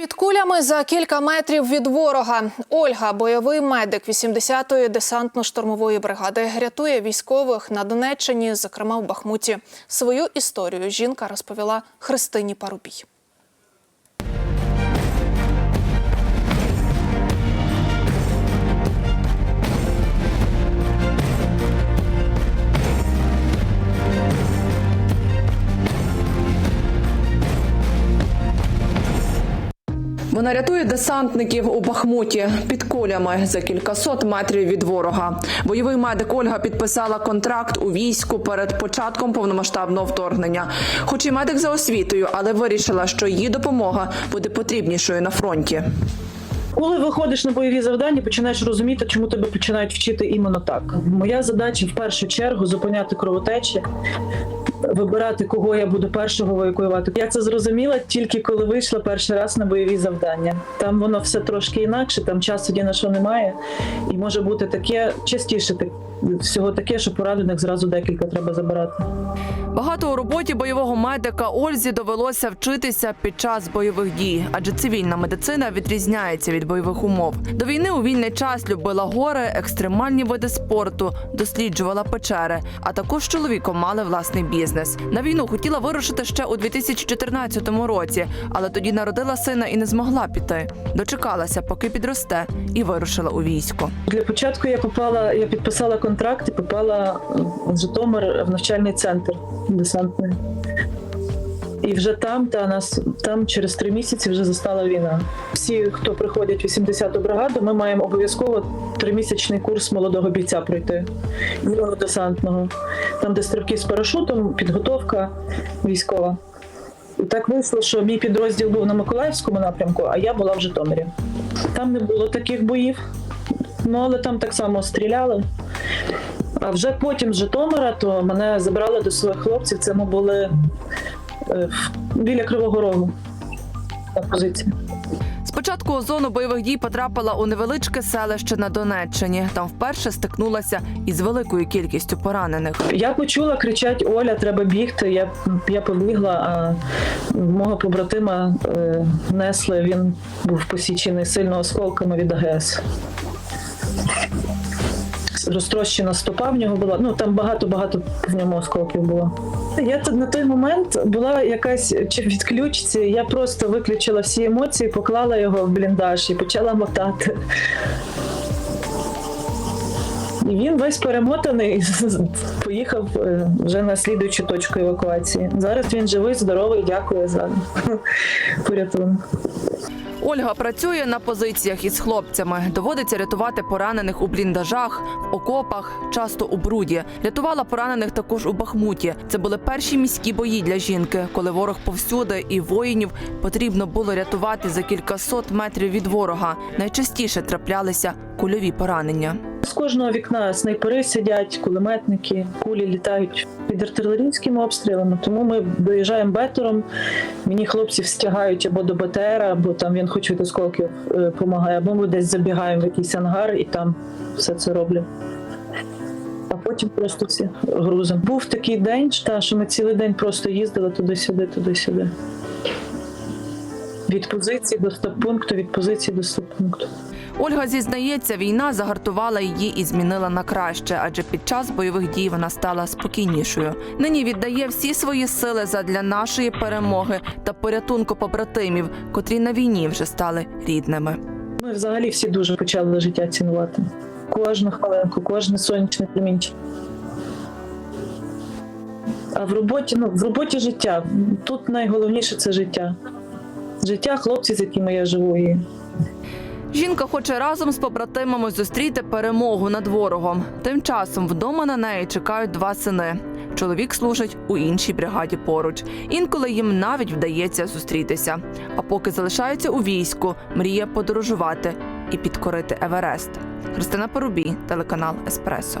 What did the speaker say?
Під кулями за кілька метрів від ворога Ольга, бойовий медик 80-ї десантно-штурмової бригади, рятує військових на Донеччині, зокрема в Бахмуті. Свою історію жінка розповіла Христині Парубій. Вона рятує десантників у Бахмуті під кулями за кількасот метрів від ворога. Бойовий медик Ольга підписала контракт у війську перед початком повномасштабного вторгнення. Хоч і медик за освітою, але вирішила, що її допомога буде потрібнішою на фронті. Коли виходиш на бойові завдання, починаєш розуміти, чому тебе починають вчити іменно так. Моя задача в першу чергу зупиняти кровотечі, вибирати, кого я буду першого евакуювати. Я це зрозуміла тільки коли вийшла перший раз на бойові завдання. Там воно все трошки інакше, там часу ні на що немає, і може бути таке частіше так- всього таке, що поранених зразу декілька треба забирати. Багато у роботі бойового медика Ользі довелося вчитися під час бойових дій, адже цивільна медицина відрізняється від бойових умов. До війни у вільний час любила гори, екстремальні види спорту, досліджувала печери. А також з чоловіком мали власний бізнес. На війну хотіла вирушити ще у 2014 році, але тоді народила сина і не змогла піти. Дочекалася, поки підросте, і вирушила у військо. Для початку я попала, я підписала контракт і попала в Житомир в навчальний центр десантний. І вже там та нас там через три місяці вже застала війна. Всі, хто приходять в 80-ту бригаду, ми маємо обов'язково тримісячний курс молодого бійця пройти десантного. Там, де стрибки з парашутом, підготовка військова. І так вийшло, що мій підрозділ був на Миколаївському напрямку, а я була в Житомирі. Там не було таких боїв, ну але там так само стріляли. А вже потім з Житомира то мене забрали до своїх хлопців. Це ми були е, біля Кривого Рогу на позиції. Спочатку у зону бойових дій потрапила у невеличке селище на Донеччині. Там вперше стикнулася із великою кількістю поранених. Я почула кричать: Оля, треба бігти. Я, я побігла, а мого побратима е, несли. Він був посічений сильно осколками від АГС. Розтрощена стопа в нього була. Ну там багато-багато в ньому осколків було. Я тут на той момент була якась чи відключці. Я просто виключила всі емоції, поклала його в бліндаж і почала мотати. І він весь перемотаний поїхав е, вже на слідуючу точку евакуації. Зараз він живий, здоровий, дякую за порятунок. Ольга працює на позиціях із хлопцями. Доводиться рятувати поранених у бліндажах, в окопах, часто у бруді. Рятувала поранених також у Бахмуті. Це були перші міські бої для жінки, коли ворог повсюди і воїнів потрібно було рятувати за кількасот метрів від ворога. Найчастіше траплялися кульові поранення. З кожного вікна снайпери сидять, кулеметники, кулі літають під артилерійськими обстрілами. Тому ми доїжджаємо бетером. Мені хлопців стягають або до БТР, або там він хоч від осколків допомагає, або ми десь забігаємо в якийсь ангар і там все це роблю. А потім просто всі грузимо. Був такий день, що ми цілий день просто їздили туди-сюди, туди-сюди. Від позиції до стоп-пункту, від позиції до стоп-пункту. Ольга зізнається, війна загартувала її і змінила на краще, адже під час бойових дій вона стала спокійнішою. Нині віддає всі свої сили задля нашої перемоги та порятунку побратимів, котрі на війні вже стали рідними. Ми взагалі всі дуже почали життя цінувати. Кожну хвилинку, кожне сонячне промінчик. А в роботі, ну, в роботі життя. Тут найголовніше це життя. Життя хлопців, з якими я живу. Жінка хоче разом з побратимами зустріти перемогу над ворогом. Тим часом вдома на неї чекають два сини. Чоловік служить у іншій бригаді поруч. Інколи їм навіть вдається зустрітися. А поки залишаються у війську, мріє подорожувати і підкорити Еверест. Христина Порубій, телеканал Еспресо.